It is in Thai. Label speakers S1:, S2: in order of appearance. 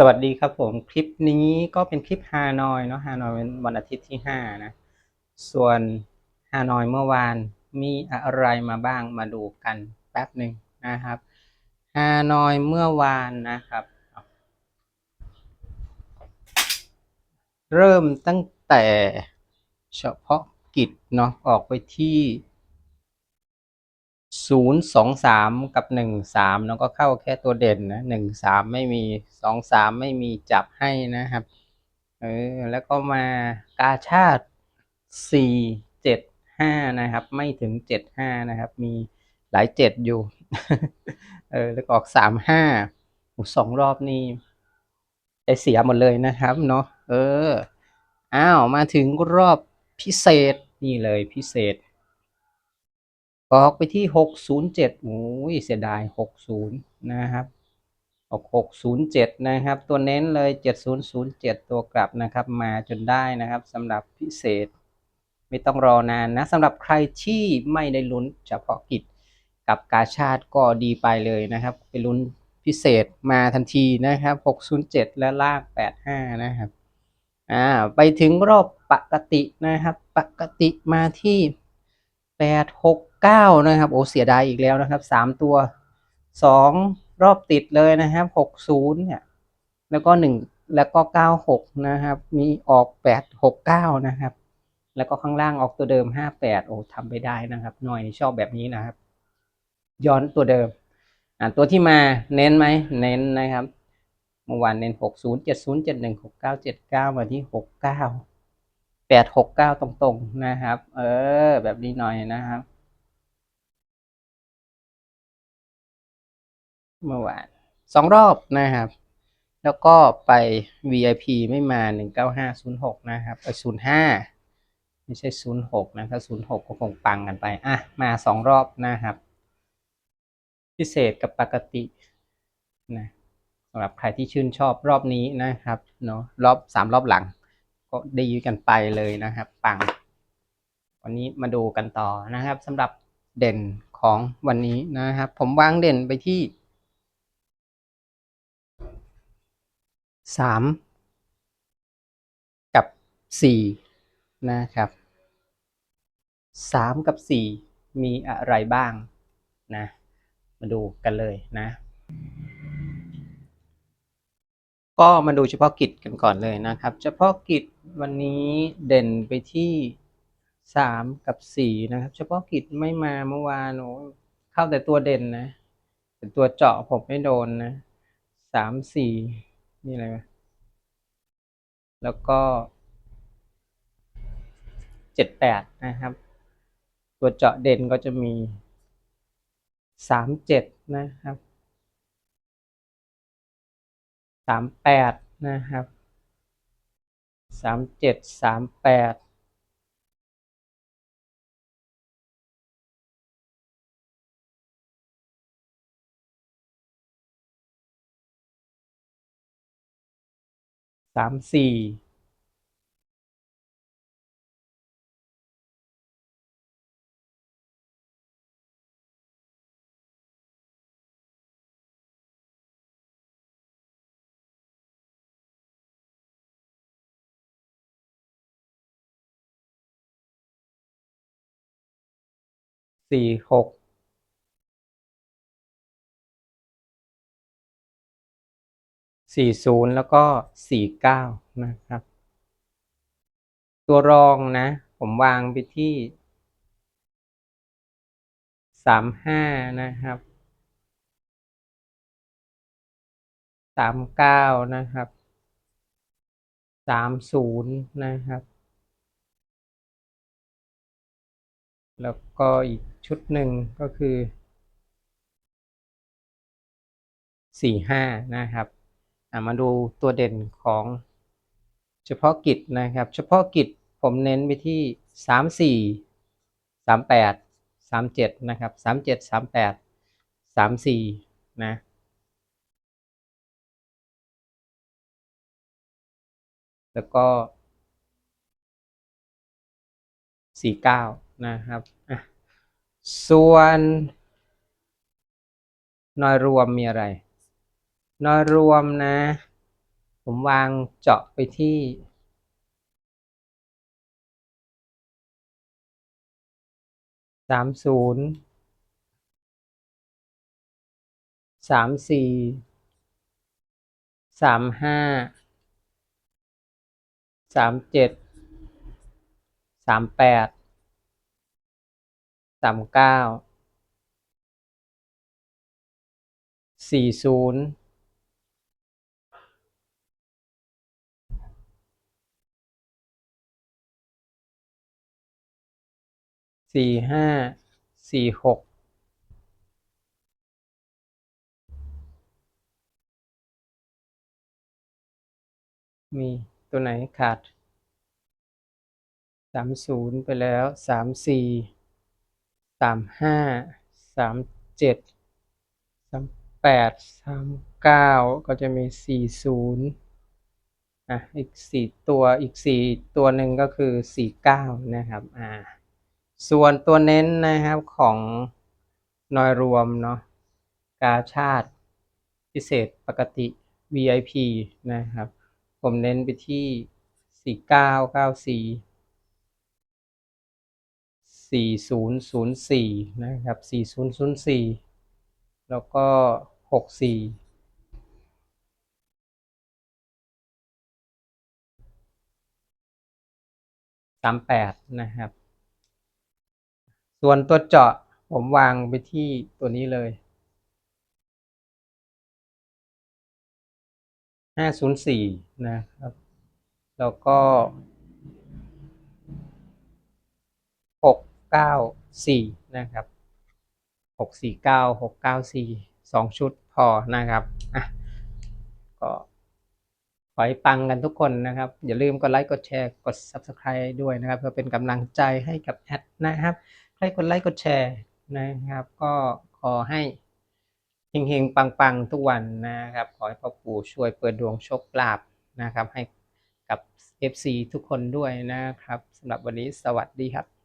S1: สวัสดีครับผมคลิปนี้ก็เป็นคลิปฮานอยเนาะฮานอยเป็นวันอาทิตย์ที่ห้านะส่วนฮานอยเมื่อวานมีอะไรมาบ้างมาดูกันแป๊บหนึ่งนะครับฮานอยเมื่อวานนะครับ เริ่มตั้งแต่เฉพาะกิจเนาะออกไปที่ ศูนย์สองสามกับหนึ่งสามแล้วก็เข้าแค่ตัวเด่นนะหนึ่งสามไม่มีสองสามไม่มีจับให้นะครับเออแล้วก็มากาชาติสี่เจ็ดห้านะครับ ไม่ถึงเจ็ดห้านะครับ มีหลายเจ็ดอยู่เออแล้วก็ออกสามห้าสองรอบนี่ได้เสียหมดเลยนะครับเนาะเอออ้าวมาถึงรอบพิเศษนี่เลยพิเศษ ออกไปที่หกศูนย์เจ็ดโอ้ยเสียดายหกศูนย์นะครับ ออกหกศูนย์เจ็ดนะครับ ตัวเน้นเลยเจ็ดศูนย์ศูนย์เจ็ดตัวกลับนะครับ มาจนได้นะครับสำหรับพิเศษ ไม่ต้องรอนานนะสำหรับใครที่ไม่ได้ลุ้นเฉพาะกิจกับกาชาติก็ดีไปเลยนะครับ ไปลุ้นพิเศษมาทันทีนะครับหกศูนย์เจ็ดและลากแปดห้านะครับ อ่า ไปถึงรอบปกตินะครับ ปกติมาที่ แปดหกเก้านะครับโอ้เสียดายอีกแล้วนะครับสามตัวสองรอบติดเลยนะครับหกศูนย์เนี่ยแล้วก็หนึ่งแล้วก็เก้าหกนะครับ มีออกแปดหกเก้านะครับ แล้วก็ข้างล่างออกตัวเดิมห้าแปดโอ้ทำไปได้นะครับหน่อยชอบแบบนี้นะครับ ย้อนตัวเดิมอ่าตัวที่มาเน้นไหมเน้นนะครับเมื่อวานเน้นหกศูนย์เจ็ดศูนย์เจ็ดหนึ่งหกเก้าเจ็ดเก้ามาที่หกเก้า แปดหกเก้าตรงๆนะครับ เออ แบบนี้หน่อยนะครับ เมื่อวานสองรอบนะครับ แล้วก็ไป VIP ไม่มาหนึ่งเก้าห้าศูนย์หกนะครับเออศูนย์ห้าไม่ใช่ศูนย์หกนะถ้าศูนย์หกก็คงปังกันไป อะ มาสองรอบนะครับ พิเศษกับปกตินะสำหรับใครที่ชื่นชอบรอบนี้นะครับเนาะรอบสามรอบหลัง ก็ดีกันไปเลยนะครับ ปัง วันนี้มาดูกันต่อนะครับสำหรับเด่นของวันนี้นะครับ ผมวางเด่นไปที่สามกับสี่นะครับสามกับสี่มีอะไรบ้างนะ มาดูกันเลยนะ ก็มาดูเฉพาะกิจกันก่อนเลยนะครับ เฉพาะกิจวันนี้เด่นไปที่สามกับสี่นะครับ เฉพาะกิจไม่มาเมื่อวานโอ้เข้าแต่ตัวเด่นนะแต่ตัวเจาะผมไม่โดนนะสามสี่นี่อะไรแล้วก็เจ็ดแปดนะครับ ตัวเจาะเด่นก็จะมีสามเจ็ดนะครับ สามแปดนะครับสามเจ็ดสามแปดสามสี่ สี่หกสี่ศูนย์แล้วก็สี่เก้านะครับ ตัวรองนะ ผมวางไปที่สามห้านะครับสามเก้านะครับสามศูนย์นะครับ แล้วก็อีก ชุดหนึ่งก็คือสี่ห้านะครับมาดูตัวเด่นของเฉพาะกิจนะครับ เฉพาะกิจผมเน้นไปที่สามสี่สามแปดสามเจ็ดนะครับสามเจ็ดสามแปดสามสี่นะแล้วก็สี่เก้านะครับ อะ ส่วนน้อยรวมมีอะไร น้อยรวมนะ ผมวางเจาะไปที่ สามศูนย์สามสี่สามห้าสามเจ็ดสามแปด สามเก้าสี่ศูนย์สี่ห้าสี่หกมีตัวไหนขาดสามศูนย์ไปแล้วสามสี่ สามห้าสามเจ็ดสามแปดสามเก้าก็จะมีสี่ศูนย์อะอีกสี่ตัวอีกสี่ตัวหนึ่งก็คือสี่เก้านะครับอ่าส่วนตัวเน้นนะครับของนอยรวมเนาะกาชาติพิเศษปกติ VIP นะครับ ผมเน้นไปที่สี่ เก้าเก้าสี่ศูนย์ศูนย์สี่นะครับสี่ศูนย์ศูนย์สี่แล้วก็หกสี่สามแปดนะครับ ส่วนตัวเจาะผมวางไปที่ตัวนี้เลยห้าศูนย์สี่นะครับ แล้วก็หก เก้าสี่นะครับหกสี่เก้าหกเก้าสี่สองชุดพอนะครับอะก็ขอให้ปังกันทุกคนนะครับ อย่าลืมกดไลค์กดแชร์กด Subscribe ด้วยนะครับเพื่อเป็นกำลังใจให้กับแอดนะครับใครกดไลค์กดแชร์นะครับ ก็ขอให้เฮงๆ ปังๆ ทุกวันนะครับ ขอให้พ่อปู่ช่วยเปิดดวงโชคลาภนะครับ ให้กับ FC ทุกคนด้วยนะครับสำหรับวันนี้สวัสดีครับ